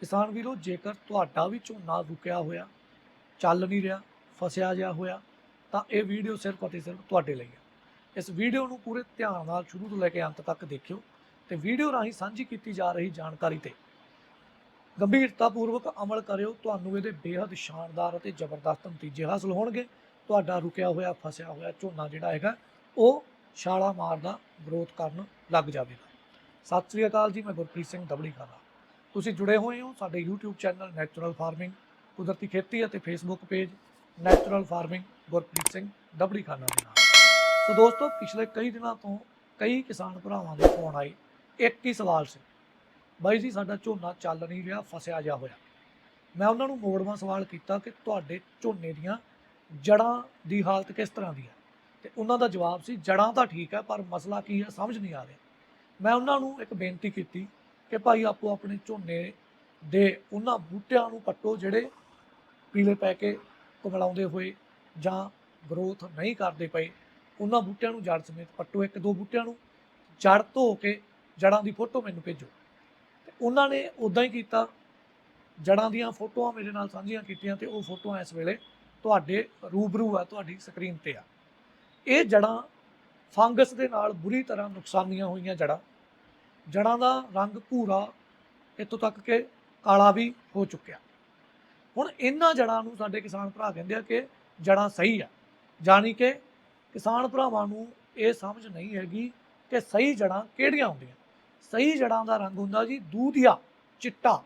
ਕਿਸਾਨ ਵੀਰੋ, ਜੇਕਰ ਤੁਹਾਡਾ ਵੀ ਝੋਨਾ ਰੁਕਿਆ ਹੋਇਆ, ਚੱਲ ਨਹੀਂ ਰਿਹਾ, ਫਸਿਆ ਜਿਹਾ ਹੋਇਆ, ਤਾਂ ਇਹ ਵੀਡੀਓ ਸਿਰਫ ਅਤੇ ਸਿਰਫ ਤੁਹਾਡੇ ਲਈ ਹੈ। ਇਸ ਵੀਡੀਓ ਨੂੰ ਪੂਰੇ ਧਿਆਨ ਨਾਲ ਸ਼ੁਰੂ ਤੋਂ ਲੈ ਕੇ ਅੰਤ ਤੱਕ ਦੇਖਿਓ ਤੇ ਵੀਡੀਓ ਰਾਹੀਂ ਸਾਂਝੀ ਕੀਤੀ ਜਾ ਰਹੀ ਜਾਣਕਾਰੀ ਤੇ ਗੰਭੀਰਤਾਪੂਰਵਕ ਅਮਲ ਕਰਿਓ। ਤੁਹਾਨੂੰ ਇਹਦੇ ਬੇहद ਸ਼ਾਨਦਾਰ ਅਤੇ ਜ਼ਬਰਦਸਤ ਨਤੀਜੇ ਹਾਸਲ ਹੋਣਗੇ। ਤੁਹਾਡਾ ਰੁਕਿਆ ਹੋਇਆ, ਫਸਿਆ ਹੋਇਆ ਝੋਨਾ ਜਿਹੜਾ ਹੈਗਾ, ਉਹ ਛਾਲਾ ਮਾਰਦਾ ਗਰੋਥ ਕਰਨ ਲੱਗ ਜਾਵੇਗਾ। ਸਤਿ ਸ੍ਰੀ ਅਕਾਲ ਜੀ, ਮੈਂ ਗੁਰਪ੍ਰੀਤ ਸਿੰਘ ਦਬੜੀ ਖਾਨਾ। ਤੁਸੀਂ ਜੁੜੇ ਹੋਏ ਹੋ ਸਾਡੇ YouTube ਚੈਨਲ ਨੈਚੁਰਲ ਫਾਰਮਿੰਗ ਕੁਦਰਤੀ ਖੇਤੀ ਅਤੇ Facebook page natural farming Gurpreet Singh Dabri Khana ਦੇ ਨਾਲ। ਸੋ ਦੋਸਤੋ, ਪਿਛਲੇ ਕਈ ਦਿਨਾਂ ਤੋਂ ਕਈ ਕਿਸਾਨ ਭਰਾਵਾਂ ਦੇ ਫੋਨ ਆਏ। ਇੱਕ ਹੀ ਸਵਾਲ ਸੀ। ਬਾਈ ਜੀ, ਸਾਡਾ ਝੋਨਾ ਚੱਲ ਨਹੀਂ ਰਿਹਾ, ਫਸਿਆ ਜਾ ਹੋਇਆ। ਮੈਂ ਉਹਨਾਂ ਨੂੰ ਮੋੜਵਾਂ ਸਵਾਲ ਕੀਤਾ ਕਿ ਤੁਹਾਡੇ ਝੋਨੇ ਦੀਆਂ ਜੜਾਂ ਦੀ ਹਾਲਤ ਕਿਸ ਤਰ੍ਹਾਂ ਦੀ ਹੈ? ਤੇ ਉਹਨਾਂ ਦਾ ਜਵਾਬ ਸੀ, ਜੜਾਂ ਤਾਂ ਠੀਕ ਹੈ, ਪਰ ਮਸਲਾ ਕੀ ਹੈ, ਸਮਝ ਨਹੀਂ ਆ ਰਿਹਾ। ਮੈਂ ਉਹਨਾਂ ਨੂੰ ਇੱਕ ਬੇਨਤੀ ਕੀਤੀ ਕਿ ਭਾਈ ਆਪੋ ਆਪਣੇ ਝੋਨੇ ਦੇ ਉਹਨਾਂ ਬੂਟਿਆਂ ਨੂੰ ਪੱਟੋ ਜਿਹੜੇ ਪੀਲੇ ਪੈ ਕੇ ਕੁਮਲਾਉਂਦੇ ਹੋਏ ਜਾਂ ਗਰੋਥ ਨਹੀਂ ਕਰਦੇ ਪਏ। ਉਹਨਾਂ ਬੂਟਿਆਂ ਨੂੰ ਜੜ ਸਮੇਤ ਪੱਟੋ, ਇੱਕ ਦੋ ਬੂਟਿਆਂ ਨੂੰ ਜੜ ਧੋ ਕੇ ਜੜਾਂ ਦੀ ਫੋਟੋ ਮੈਨੂੰ ਭੇਜੋ। ਤੇ ਉਹਨਾਂ ਨੇ ਉਦਾਂ ਹੀ ਕੀਤਾ। ਜੜਾਂ ਦੀਆਂ ਫੋਟੋਆਂ ਮੇਰੇ ਨਾਲ ਸਾਂਝੀਆਂ ਕੀਤੀਆਂ ਤੇ ਉਹ ਫੋਟੋਆਂ ਇਸ ਵੇਲੇ ਤੁਹਾਡੇ ਰੂਬਰੂ ਆ, ਤੁਹਾਡੀ ਸਕਰੀਨ ਤੇ ਆ। ਇਹ ਜੜਾਂ ਫੰਗਸ ਦੇ ਨਾਲ ਬੁਰੀ ਤਰ੍ਹਾਂ ਨੁਕਸਾਨੀਆਂ ਹੋਈਆਂ ਜੜਾਂ। ਜੜਾਂ ਦਾ ਰੰਗ ਭੂਰਾ ਇੱਥੋਂ ਤੱਕ ਕਿ ਕਾਲਾ ਵੀ ਹੋ ਚੁੱਕਿਆ। ਹੁਣ ਇਹਨਾਂ ਜੜਾਂ ਨੂੰ ਸਾਡੇ ਕਿਸਾਨ ਭਰਾ ਕਹਿੰਦੇ ਆ ਕਿ ਜੜਾਂ ਸਹੀ ਆ, ਜਾਣੀ ਕਿ ਕਿਸਾਨ ਭਰਾਵਾਂ ਨੂੰ ਇਹ ਸਮਝ ਨਹੀਂ ਹੈਗੀ ਕਿ ਸਹੀ ਜੜਾਂ ਕਿਹੜੀਆਂ ਹੁੰਦੀਆਂ। ਸਹੀ ਜੜਾਂ ਦਾ ਰੰਗ ਹੁੰਦਾ ਜੀ ਦੂਧੀਆ, ਚਿੱਟਾ।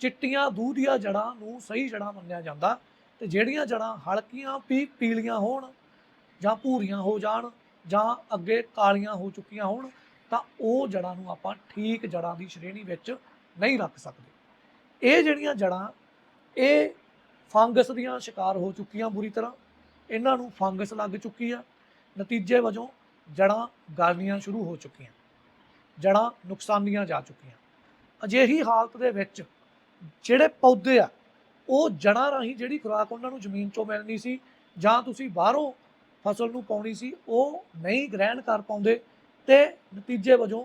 ਚਿੱਟੀਆਂ, ਦੂਧੀਆ ਜੜਾਂ ਨੂੰ ਸਹੀ ਜੜਾਂ ਮੰਨਿਆ ਜਾਂਦਾ ਤੇ ਜਿਹੜੀਆਂ ਜੜਾਂ ਹਲਕੀਆਂ ਵੀ ਪੀਲੀਆਂ ਹੋਣ ਜਾਂ ਭੂਰੀਆਂ ਹੋ ਜਾਣ ਜਾਂ ਅੱਗੇ ਕਾਲੀਆਂ ਹੋ ਚੁੱਕੀਆਂ ਹੋਣ ਤਾਂ ਉਹ ਜੜਾਂ ਨੂੰ ਆਪਾਂ ਠੀਕ ਜੜਾਂ ਦੀ ਸ਼੍ਰੇਣੀ ਵਿੱਚ ਨਹੀਂ ਰੱਖ ਸਕਦੇ। ਇਹ ਜਿਹੜੀਆਂ ਜੜਾਂ, ਇਹ ਫੰਗਸ ਦੀਆਂ ਸ਼ਿਕਾਰ ਹੋ ਚੁੱਕੀਆਂ ਬੁਰੀ ਤਰ੍ਹਾਂ। ਇਹਨਾਂ ਨੂੰ ਫੰਗਸ ਲੱਗ ਚੁੱਕੀ ਆ। ਨਤੀਜੇ ਵਜੋਂ ਜੜਾਂ ਗਲਣੀਆਂ ਸ਼ੁਰੂ ਹੋ ਚੁੱਕੀਆਂ। ਜੜਾਂ ਨੁਕਸਾਨੀਆਂ ਜਾ ਚੁੱਕੀਆਂ। ਅਜਿਹੀ ਹਾਲਤ ਦੇ ਵਿੱਚ ਜਿਹੜੇ ਪੌਦੇ ਆ, ਉਹ ਜੜਾਂ ਰਾਹੀਂ ਜਿਹੜੀ ਖੁਰਾਕ ਉਹਨਾਂ ਨੂੰ ਜ਼ਮੀਨ ਚੋਂ ਮਿਲਣੀ ਸੀ ਜਾਂ ਤੁਸੀਂ ਬਾਹਰੋਂ ਫਸਲ ਨੂੰ ਪਾਉਣੀ ਸੀ, ਉਹ ਨਹੀਂ ਗ੍ਰਹਿਣ ਕਰ ਪਾਉਂਦੇ। ਤੇ ਨਤੀਜੇ ਵਜੋਂ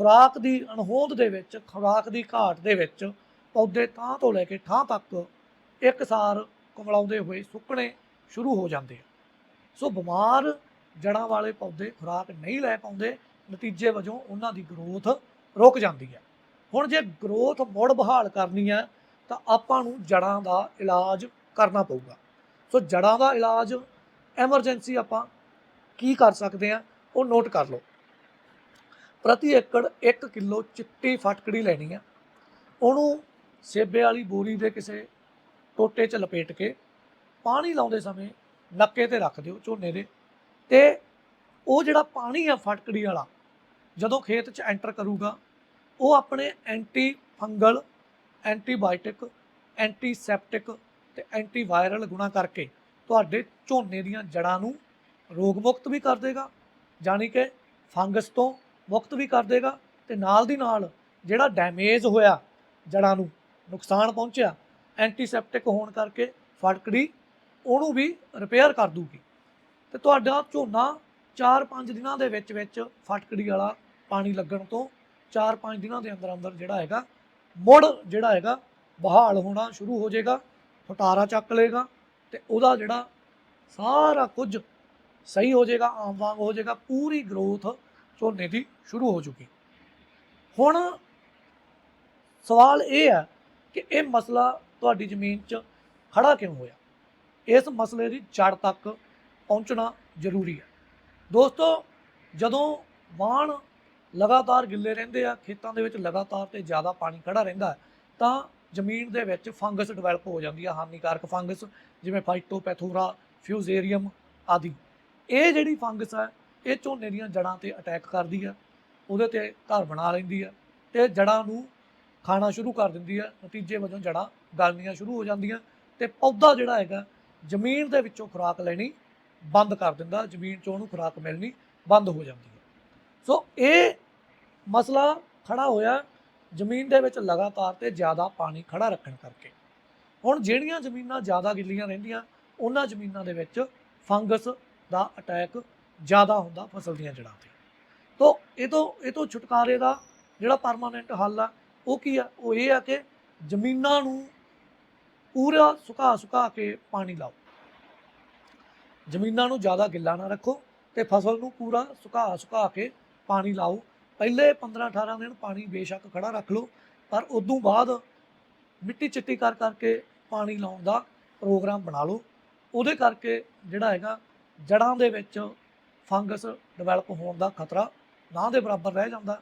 ਖੁਰਾਕ ਦੀ ਅਣਹੋਂਦ ਦੇ ਵਿੱਚ, ਖੁਰਾਕ ਦੀ ਘਾਟ ਦੇ ਵਿੱਚ ਪੌਦੇ ਥਾਂ ਤੋਂ ਲੈ ਕੇ ਥਾਂ ਤੱਕ ਇੱਕਸਾਰ ਕੁਮਲਾਉਂਦੇ ਹੋਏ ਸੁੱਕਣੇ ਸ਼ੁਰੂ ਹੋ ਜਾਂਦੇ ਆ। ਸੋ ਬਿਮਾਰ ਜੜਾਂ ਵਾਲੇ ਪੌਦੇ ਖੁਰਾਕ ਨਹੀਂ ਲੈ ਪਾਉਂਦੇ, ਨਤੀਜੇ ਵਜੋਂ ਉਹਨਾਂ ਦੀ ਗਰੋਥ ਰੁਕ ਜਾਂਦੀ ਹੈ ਹੁਣ ਜੇ ਗਰੋਥ ਮੁੜ ਬਹਾਲ ਕਰਨੀ ਹੈ ਤਾਂ ਆਪਾਂ ਨੂੰ ਜੜਾਂ ਦਾ ਇਲਾਜ ਕਰਨਾ ਪਊਗਾ। ਸੋ ਜੜਾਂ ਦਾ ਇਲਾਜ, ਐਮਰਜੈਂਸੀ ਆਪਾਂ ਕੀ ਕਰ ਸਕਦੇ ਆ, ਉਹ ਨੋਟ ਕਰ ਲਓ। ਪ੍ਰਤੀ ਏਕੜ 1 ਕਿਲੋ ਚਿੱਟੀ ਫਟਕੜੀ ਲੈਣੀ ਆ। ਉਹਨੂੰ ਸੇਬੇ ਵਾਲੀ ਬੋਰੀ ਦੇ ਕਿਸੇ ਟੋਟੇ 'ਚ ਲਪੇਟ ਕੇ ਪਾਣੀ ਲਾਉਂਦੇ ਸਮੇਂ ਨੱਕੇ ਤੇ ਰੱਖ ਦਿਓ ਝੋਨੇ ਦੇ। ਤੇ ਉਹ ਜਿਹੜਾ ਪਾਣੀ ਆ ਫਟਕੜੀ ਵਾਲਾ, ਜਦੋਂ ਖੇਤ 'ਚ ਐਂਟਰ ਕਰੂਗਾ, ਉਹ ਆਪਣੇ ਐਂਟੀ ਫੰਗਲ ਐਂਟੀਬਾਇਓਟਿਕ ਐਂਟੀਸੈਪਟਿਕ ਤੇ ਐਂਟੀਵਾਇਰਲ ਗੁਣਾ ਕਰਕੇ ਤੁਹਾਡੇ ਝੋਨੇ ਦੀਆਂ ਜੜਾਂ ਨੂੰ ਰੋਗ ਮੁਕਤ ਵੀ ਕਰ ਦੇਗਾ। ਯਾਨੀ ਕਿ ਫੰਗਸ ਤੋਂ ਮੁਕਤ ਵੀ ਕਰ ਦੇਗਾ ਤੇ ਨਾਲ ਦੀ ਨਾਲ ਜਿਹੜਾ ਡੈਮੇਜ ਹੋਇਆ ਜੜਾਂ ਨੂੰ ਨੁਕਸਾਨ ਪਹੁੰਚਿਆ ਐਂਟੀਸੈਪਟਿਕ ਹੋਣ ਕਰਕੇ ਫਟਕੜੀ ਉਹਨੂੰ ਵੀ ਰਿਪੇਅਰ ਕਰ ਦੂਗੀ। ਤੇ ਤੁਹਾਡਾ ਝੋਨਾ 4-5 ਦਿਨਾਂ ਦੇ ਵਿੱਚ ਵਿੱਚ ਫਟਕੜੀ ਵਾਲਾ ਪਾਣੀ ਲੱਗਣ ਤੋਂ 4-5 ਦਿਨਾਂ ਦੇ ਅੰਦਰ ਅੰਦਰ ਜਿਹੜਾ ਹੈਗਾ, ਮੁੜ ਜਿਹੜਾ ਹੈਗਾ ਬਹਾਲ ਹੋਣਾ ਸ਼ੁਰੂ ਹੋ ਜਾਏਗਾ, ਫਟਾਰਾ ਚੱਕ ਲਏਗਾ ਤੇ ਉਹਦਾ ਜਿਹੜਾ ਸਾਰਾ ਕੁਝ ਸਹੀ ਹੋ ਜਾਏਗਾ, ਆਮ ਵਾਂਗ ਹੋ ਜਾਏਗਾ, ਪੂਰੀ ਗਰੋਥ ਝੋਨੇ ਦੀ ਸ਼ੁਰੂ ਹੋ ਚੁੱਕੀ। ਹੁਣ ਸਵਾਲ ਇਹ ਹੈ ਕਿ ਇਹ ਮਸਲਾ ਤੁਹਾਡੀ ਜ਼ਮੀਨ 'ਚ ਖੜਾ ਕਿਉਂ ਹੋਇਆ? ਇਸ ਮਸਲੇ ਦੀ ਜੜ ਤੱਕ ਪਹੁੰਚਣਾ ਜ਼ਰੂਰੀ ਹੈ। ਦੋਸਤੋ, ਜਦੋਂ ਵਾਣ ਲਗਾਤਾਰ ਗਿੱਲੇ ਰਹਿੰਦੇ ਆ, ਖੇਤਾਂ ਦੇ ਵਿੱਚ ਲਗਾਤਾਰ ਤੇ ਜ਼ਿਆਦਾ ਪਾਣੀ ਖੜਾ ਰਹਿੰਦਾ ਤਾਂ ਜ਼ਮੀਨ ਦੇ ਵਿੱਚ ਫੰਗਸ ਡਿਵੈਲਪ ਹੋ ਜਾਂਦੀ ਆ ਹਾਨੀਕਾਰਕ ਫੰਗਸ ਜਿਵੇਂ ਫਾਈਟੋਪੈਥੋਰਾ, ਫਿਊਜ਼ੇਰੀਅਮ ਆਦਿ। ਇਹ ਜਿਹੜੀ ਫੰਗਸ ਹੈ ਇਹ ਝੋਨੇ ਦੀਆਂ ਜੜਾਂ ਤੇ ਅਟੈਕ ਕਰਦੀ ਆ, ਉਹਦੇ ਤੇ ਘਰ ਬਣਾ ਲੈਂਦੀ ਆ ਤੇ ਜੜਾਂ ਨੂੰ ਖਾਣਾ ਸ਼ੁਰੂ ਕਰ ਦਿੰਦੀ ਆ, ਨਤੀਜੇ ਵਜੋਂ ਜੜਾਂ ਗਲਣੀਆਂ ਸ਼ੁਰੂ ਹੋ ਜਾਂਦੀਆਂ ਤੇ ਪੌਦਾ ਜਿਹੜਾ ਹੈਗਾ ਜ਼ਮੀਨ ਦੇ ਵਿੱਚੋਂ ਖੁਰਾਕ ਲੈਣੀ ਬੰਦ ਕਰ ਦਿੰਦਾ, ਜ਼ਮੀਨ 'ਚੋਂ ਉਹਨੂੰ ਖੁਰਾਕ ਮਿਲਣੀ ਬੰਦ ਹੋ ਜਾਂਦੀ ਹੈ ਸੋ ਇਹ ਮਸਲਾ ਖੜਾ ਹੋਇਆ ਜ਼ਮੀਨ ਦੇ ਵਿੱਚ ਲਗਾਤਾਰ ਤੇ ਜ਼ਿਆਦਾ ਪਾਣੀ ਖੜਾ ਰੱਖਣ ਕਰਕੇ। ਹੁਣ ਜਿਹੜੀਆਂ ਜ਼ਮੀਨਾਂ ਜ਼ਿਆਦਾ ਗਿੱਲੀਆਂ ਰਹਿੰਦੀਆਂ, ਉਹਨਾਂ ਜ਼ਮੀਨਾਂ ਦੇ ਵਿੱਚ ਫੰਗਸ ਦਾ ਅਟੈਕ ਜ਼ਿਆਦਾ ਹੁੰਦਾ ਫਸਲ ਦੀਆਂ ਜੜ੍ਹਾਂ ਤੇ। ਤੋਂ ਇਹ ਤੋਂ ਇਹ ਤੋਂ ਛੁਟਕਾਰੇ ਦਾ ਜਿਹੜਾ ਪਰਮਾਨੈਂਟ ਹੱਲ ਆ, ਉਹ ਕੀ ਆ? ਉਹ ਇਹ ਆ ਕਿ ਜ਼ਮੀਨਾਂ ਨੂੰ ਪੂਰਾ ਸੁਕਾ ਸੁਕਾ ਕੇ ਪਾਣੀ ਲਾਓ। ਜ਼ਮੀਨਾਂ ਨੂੰ ਜ਼ਿਆਦਾ ਗਿੱਲਾ ਨਾ ਰੱਖੋ ਤੇ ਫਸਲ ਨੂੰ ਪੂਰਾ ਸੁਕਾ ਸੁਕਾ ਕੇ ਪਾਣੀ ਲਾਓ। ਪਹਿਲੇ 15 18 ਦਿਨ ਪਾਣੀ ਬੇਸ਼ੱਕ ਖੜਾ ਰੱਖ ਲਓ, ਪਰ ਉਦੋਂ ਬਾਅਦ ਮਿੱਟੀ ਚਿੱਟੀ ਕਰ ਕਰਕੇ ਪਾਣੀ ਲਾਉਣ ਦਾ ਪ੍ਰੋਗਰਾਮ ਬਣਾ ਲਓ। ਉਹਦੇ ਕਰਕੇ ਜਿਹੜਾ ਹੈਗਾ ਜੜਾਂ ਦੇ ਵਿੱਚ ਫੰਗਸ ਡਿਵੈਲਪ ਹੋਣ ਦਾ ਖਤਰਾ ਨਾ ਦੇ ਬਰਾਬਰ ਰਹਿ ਜਾਂਦਾ।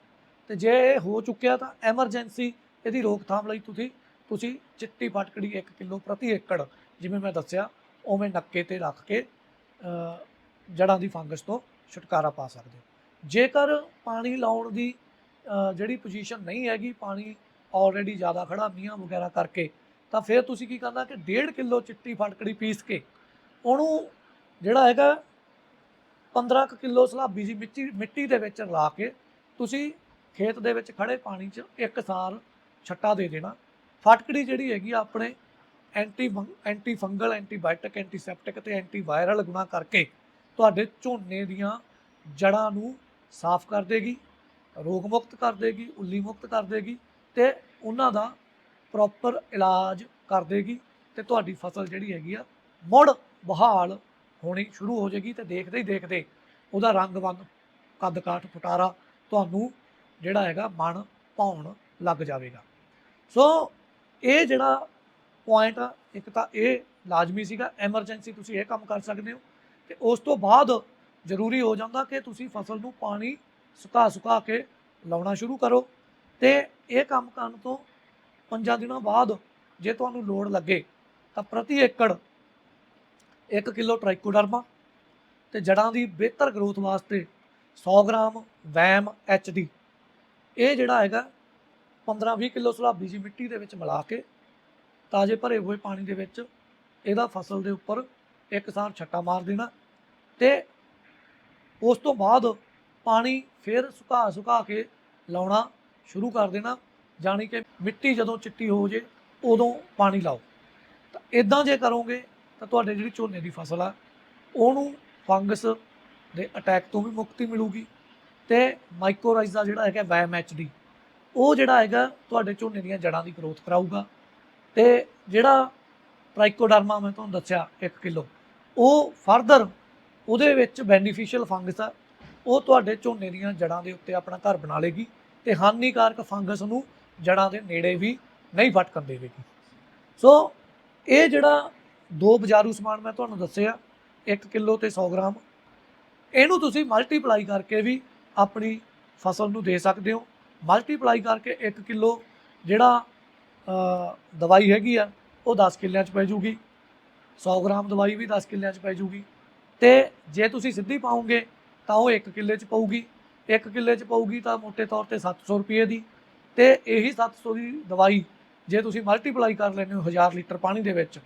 ਤੇ ਜੇ ਇਹ ਹੋ ਚੁੱਕਿਆ ਤਾਂ ਐਮਰਜੈਂਸੀ ਇਹਦੀ ਰੋਕਥਾਮ ਲਈ ਤੁਸੀਂ ਤੁਸੀਂ ਚਿੱਟੀ ਫਟਕੜੀ 1 ਕਿਲੋ ਪ੍ਰਤੀ ਏਕੜ ਜਿਵੇਂ ਮੈਂ ਦੱਸਿਆ ਉਵੇਂ ਨੱਕੇ ਤੇ ਰੱਖ ਕੇ ਅ, ਜੜਾਂ ਦੀ ਫੰਗਸ ਤੋਂ ਛੁਟਕਾਰਾ ਪਾ ਸਕਦੇ ਹੋ। ਜੇਕਰ ਪਾਣੀ ਲਾਉਣ ਦੀ ਜਿਹੜੀ ਪੋਜੀਸ਼ਨ ਨਹੀਂ ਹੈਗੀ ਪਾਣੀ ਆਲਰੇਡੀ ਜ਼ਿਆਦਾ ਖੜਾ ਮੀਆਂ ਵਗੈਰਾ ਕਰਕੇ ਤਾਂ ਫਿਰ ਤੁਸੀਂ ਕੀ ਕਰਨਾ ਕਿ 1.5 ਕਿਲੋ ਚਿੱਟੀ ਫਟਕੜੀ ਪੀਸ ਕੇ ਉਹਨੂੰ ਜਿਹੜਾ ਹੈਗਾ 15 ਕੁ ਕਿਲੋ ਸਲਾਬੀ ਜੀ ਮਿੱਟੀ ਮਿੱਟੀ ਦੇ ਵਿੱਚ ਲਾ ਕੇ ਤੁਸੀਂ ਖੇਤ ਦੇ ਵਿੱਚ ਖੜੇ ਪਾਣੀ 'ਚ ਇੱਕ ਸਾਰ ਛੱਟਾ ਦੇ ਦੇਣਾ। ਫਟਕੜੀ ਜਿਹੜੀ ਹੈਗੀ ਆ ਆਪਣੇ anti anti fungal, antibiotic, antiseptic ਤੇ ਐਂਟੀ ਵਾਇਰਲ ਗੁਣਾ ਕਰਕੇ ਤੁਹਾਡੇ ਝੋਨੇ ਦੀਆਂ ਜੜਾਂ ਨੂੰ ਸਾਫ਼ ਕਰ ਦੇਗੀ, ਰੋਗ ਮੁਕਤ ਕਰ ਦੇਗੀ, ਉੱਲੀ ਮੁਕਤ ਕਰ ਦੇਗੀ ਤੇ ਉਹਨਾਂ ਦਾ ਪ੍ਰੋਪਰ ਇਲਾਜ ਕਰ ਦੇਗੀ ਤੇ ਤੁਹਾਡੀ ਫਸਲ ਜਿਹੜੀ ਹੈਗੀ ਆ ਮੁੜ ਬਹਾਲ ਹੋਣੀ ਸ਼ੁਰੂ ਹੋ ਜਾਏਗੀ ਤੇ ਦੇਖਦੇ ਹੀ ਦੇਖਦੇ ਉਹਦਾ ਰੰਗ ਵੰਗ, ਕੱਦ ਕਾਠ, ਫਟਾਰਾ ਤੁਹਾਨੂੰ ਜਿਹੜਾ ਹੈਗਾ ਮਨ ਭਾਉਣ ਲੱਗ ਜਾਵੇਗਾ। ਸੋ ਇਹ ਜਿਹੜਾ ਪੁਆਇੰਟ ਇੱਕ ਤਾਂ ਇਹ ਲਾਜ਼ਮੀ ਸੀਗਾ ਐਮਰਜੈਂਸੀ ਤੁਸੀਂ ਇਹ ਕੰਮ ਕਰ ਸਕਦੇ ਹੋ ਤੇ ਉਸ ਤੋਂ ਬਾਅਦ ਜ਼ਰੂਰੀ ਹੋ ਜਾਂਦਾ ਕਿ ਤੁਸੀਂ ਫਸਲ ਨੂੰ ਪਾਣੀ ਸੁਕਾ ਸੁਕਾ ਕੇ ਲਾਉਣਾ ਸ਼ੁਰੂ ਕਰੋ ਤੇ ਇਹ ਕੰਮ ਕਰਨ ਤੋਂ ਪੰਜਾਂ ਦਿਨਾਂ ਬਾਅਦ ਜੇ ਤੁਹਾਨੂੰ ਲੋੜ ਲੱਗੇ ਤਾਂ ਪ੍ਰਤੀ ਏਕੜ 1 ਕਿਲੋ ਟ੍ਰਾਈਕੋਡਰਮਾ ਤੇ ਜੜਾਂ ਦੀ ਬਿਹਤਰ ਗਰੋਥ ਵਾਸਤੇ 100 ਗ੍ਰਾਮ ਵੈਮ ਐਚਡੀ ਇਹ ਜਿਹੜਾ ਹੈਗਾ 15-20 ਕਿਲੋ ਸੁਲਾਬੀ ਜੀ ਮਿੱਟੀ ਦੇ ਵਿੱਚ ਮਿਲਾ ਕੇ ਤਾਜ਼ੇ ਭਰੇ ਹੋਏ ਪਾਣੀ ਦੇ ਵਿੱਚ ਇਹਦਾ ਫਸਲ ਦੇ ਉੱਪਰ ਇੱਕ ਸਾਰ ਛੱਟਾ ਮਾਰ ਦੇਣਾ ਤੇ ਉਸ ਤੋਂ ਬਾਅਦ ਪਾਣੀ ਫਿਰ ਸੁਕਾ ਸੁਕਾ ਕੇ ਲਾਉਣਾ ਸ਼ੁਰੂ ਕਰ ਦੇਣਾ, ਜਾਣੀ ਕਿ ਮਿੱਟੀ ਜਦੋਂ ਚਿੱਟੀ ਹੋ ਜੇ ਉਦੋਂ ਪਾਣੀ ਲਾਓ। ਤਾਂ ਇਦਾਂ ਜੇ ਕਰੋਗੇ ਤਾਂ ਤੁਹਾਡੇ ਜਿਹੜੀ ਝੋਨੇ ਦੀ ਫਸਲ ਆ, ਉਹਨੂੰ ਫੰਗਸ ਦੇ ਅਟੈਕ ਤੋਂ ਵੀ ਮੁਕਤੀ ਮਿਲੂਗੀ ਤੇ ਮਾਈਕੋਰਾਈਜ਼ਾ ਜਿਹੜਾ ਹੈਗਾ ਵੈਮ ਐਚਡੀ ਉਹ ਜਿਹੜਾ ਹੈਗਾ ਤੁਹਾਡੇ ਝੋਨੇ ਦੀਆਂ ਜੜਾਂ ਦੀ ਗਰੋਥ ਕਰਾਊਗਾ। ਤੇ ਜਿਹੜਾ ਪ੍ਰਾਈਕੋਡਰਮਾ ਮੈਂ ਤੁਹਾਨੂੰ ਦੱਸਿਆ 1 ਕਿਲੋ, ਉਹ ਫਰਦਰ ਉਹਦੇ ਵਿੱਚ ਬੈਨੀਫੀਸ਼ੀਅਲ ਫੰਗਸ ਆ, ਉਹ ਤੁਹਾਡੇ ਝੋਨੇ ਦੀਆਂ ਜੜਾਂ ਦੇ ਉੱਤੇ ਆਪਣਾ ਘਰ ਬਣਾ ਲੇਗੀ ਤੇ ਹਾਨੀਕਾਰਕ ਫੰਗਸ ਨੂੰ ਜੜਾਂ ਦੇ ਨੇੜੇ ਵੀ ਨਹੀਂ ਫਟਕਣ ਦੇਵੇਗੀ। ਸੋ ਇਹ ਜਿਹੜਾ ਦੋ ਬਜ਼ਾਰੂ ਸਮਾਨ ਮੈਂ ਤੁਹਾਨੂੰ ਦੱਸਿਆ 1 ਕਿਲੋ ਤੇ 100 ਗ੍ਰਾਮ। ਇਹਨੂੰ ਤੁਸੀਂ ਮਲਟੀਪਲਾਈ ਕਰਕੇ ਵੀ ਆਪਣੀ ਫਸਲ ਨੂੰ ਦੇ ਸਕਦੇ ਹੋ। ਮਲਟੀਪਲਾਈ ਕਰਕੇ 1 ਕਿਲੋ ਜਿਹੜਾ ਦਵਾਈ ਹੈਗੀ ਆ, ਉਹ 10 ਕਿੱਲਿਆਂ 'ਚ ਪੈ ਜੂਗੀ। 100 ਗ੍ਰਾਮ ਦਵਾਈ ਵੀ 10 ਕਿੱਲਿਆਂ 'ਚ ਪੈ ਜੂਗੀ। ਤੇ ਜੇ ਤੁਸੀਂ ਸਿੱਧੀ ਪਾਉਂਗੇ, ਤਾਂ ਉਹ 1 ਕਿੱਲੇ 'ਚ ਪਊਗੀ। 1 ਕਿੱਲੇ 'ਚ ਪਊਗੀ ਤਾਂ ਮੋٹے ਤੌਰ ਤੇ 700 ਰੁਪਏ ਦੀ। ਤੇ ਇਹੀ 700 ਦੀ ਦਵਾਈ, ਜੇ ਤੁਸੀਂ ਮਲਟੀਪਲਾਈ ਕਰ ਲੈਂਦੇ ਹੋ 1000 ਲੀਟਰ ਪਾਣੀ ਦੇ ਵਿੱਚ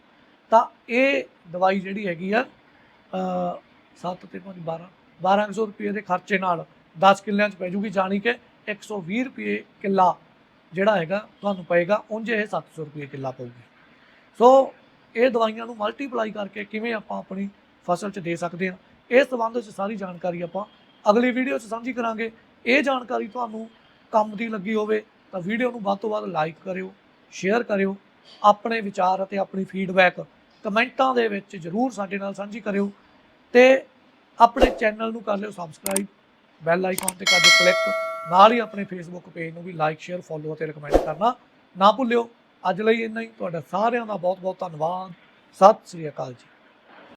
ਤਾਂ ਇਹ ਦਵਾਈ ਜਿਹੜੀ ਹੈਗੀ ਆ 7 ਤੇ 5 12 1200 ਰੁਪਏ ਦੇ ਖਰਚੇ ਨਾਲ 10 ਕਿੱਲਿਆਂ 'ਚ ਪੈ ਜੂਗੀ, ਜਾਣੀ ਕਿ 120 ਰੁਪਏ ਕਿੱਲਾ ਜਿਹੜਾ ਹੈਗਾ ਤੁਹਾਨੂੰ ਪਏਗਾ, ਉਂਝ ਇਹ 700 ਰੁਪਏ ਕਿੱਲਾ ਪਊਗੀ। ਸੋ ਇਹ ਦਵਾਈਆਂ ਨੂੰ ਮਲਟੀਪਲਾਈ ਕਰਕੇ ਕਿਵੇਂ ਆਪਾਂ ਆਪਣੀ ਫਸਲ 'ਚ ਦੇ ਸਕਦੇ ਹਾਂ, ਇਸ ਸੰਬੰਧ 'ਚ ਸਾਰੀ ਜਾਣਕਾਰੀ ਆਪਾਂ ਅਗਲੀ ਵੀਡੀਓ 'ਚ ਸਾਂਝੀ ਕਰਾਂਗੇ। ਇਹ ਜਾਣਕਾਰੀ ਤੁਹਾਨੂੰ ਕੰਮ ਦੀ ਲੱਗੀ ਹੋਵੇ ਤਾਂ ਵੀਡੀਓ ਨੂੰ ਵੱਧ ਤੋਂ ਵੱਧ ਲਾਈਕ ਕਰਿਓ ਸ਼ੇਅਰ ਕਰਿਓ, ਆਪਣੇ ਵਿਚਾਰ ਅਤੇ ਆਪਣੀ ਫੀਡਬੈਕ ਕਮੈਂਟਾਂ ਦੇ ਵਿੱਚ ਜਰੂਰ ਸਾਡੇ ਨਾਲ ਸਾਂਝੀ ਕਰਿਓ ਤੇ ਆਪਣੇ ਚੈਨਲ ਨੂੰ ਕਰ ਲਿਓ ਸਬਸਕ੍ਰਾਈਬ ਬੈਲ ਆਈਕਨ ਤੇ ਕਰ ਦਿਓ ਕਲਿੱਕ ਨਾਲ ਹੀ ਆਪਣੇ ਫੇਸਬੁੱਕ ਪੇਜ ਨੂੰ ਵੀ ਲਾਈਕ ਸ਼ੇਅਰ ਫੋਲੋ ਅਤੇ ਰეკਮੈਂਡ ਕਰਨਾ ਨਾ ਭੁੱਲਿਓ। ਅੱਜ ਲਈ ਇੰਨਾ ਹੀ। ਤੁਹਾਡਾ ਸਾਰਿਆਂ ਦਾ ਬਹੁਤ ਬਹੁਤ ਧੰਨਵਾਦ। ਸਤਿ ਸ੍ਰੀ ਅਕਾਲ ਜੀ।